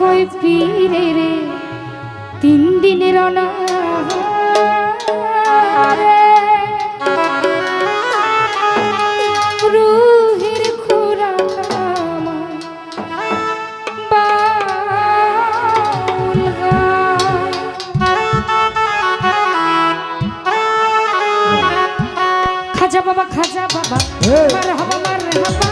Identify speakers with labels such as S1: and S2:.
S1: কই ফিরে রে? তিন দিনের রুহির খুরাক খাজা বাবা খাজা বাবা
S2: মার হবা
S1: মার হবা।